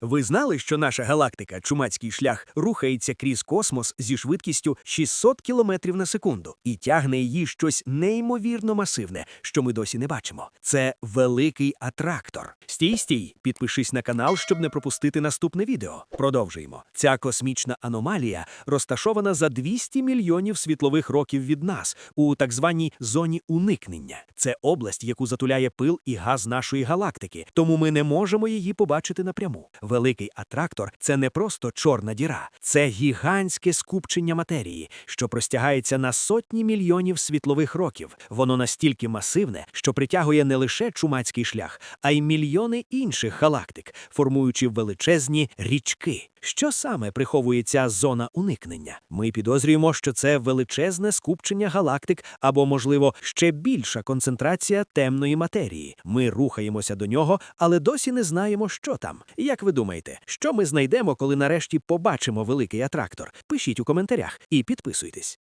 Ви знали, що наша галактика, чумацький шлях, рухається крізь космос зі швидкістю 600 км на секунду і тягне її щось неймовірно масивне, що ми досі не бачимо. Це великий атрактор. Стій, стій, підпишись на канал, щоб не пропустити наступне відео. Продовжуємо. Ця космічна аномалія розташована за 200 мільйонів світлових років від нас у так званій зоні уникнення. Це область, яку затуляє пил і газ нашої галактики, тому ми не можемо її побачити напряму. Великий атрактор це не просто чорна діра, це гігантське скупчення матерії, що простягається на сотні мільйонів світлових років. Воно настільки масивне, що притягує не лише чумацький шлях, а й мільйони інших галактик, формуючи величезні річки. Що саме приховує ця зона уникнення? Ми підозрюємо, що це величезне скупчення галактик або, можливо, ще більша концентрація темної матерії. Ми рухаємося до нього, але досі не знаємо, що там. Як ви думаєте, що ми знайдемо, коли нарешті побачимо великий атрактор? Пишіть у коментарях і підписуйтесь.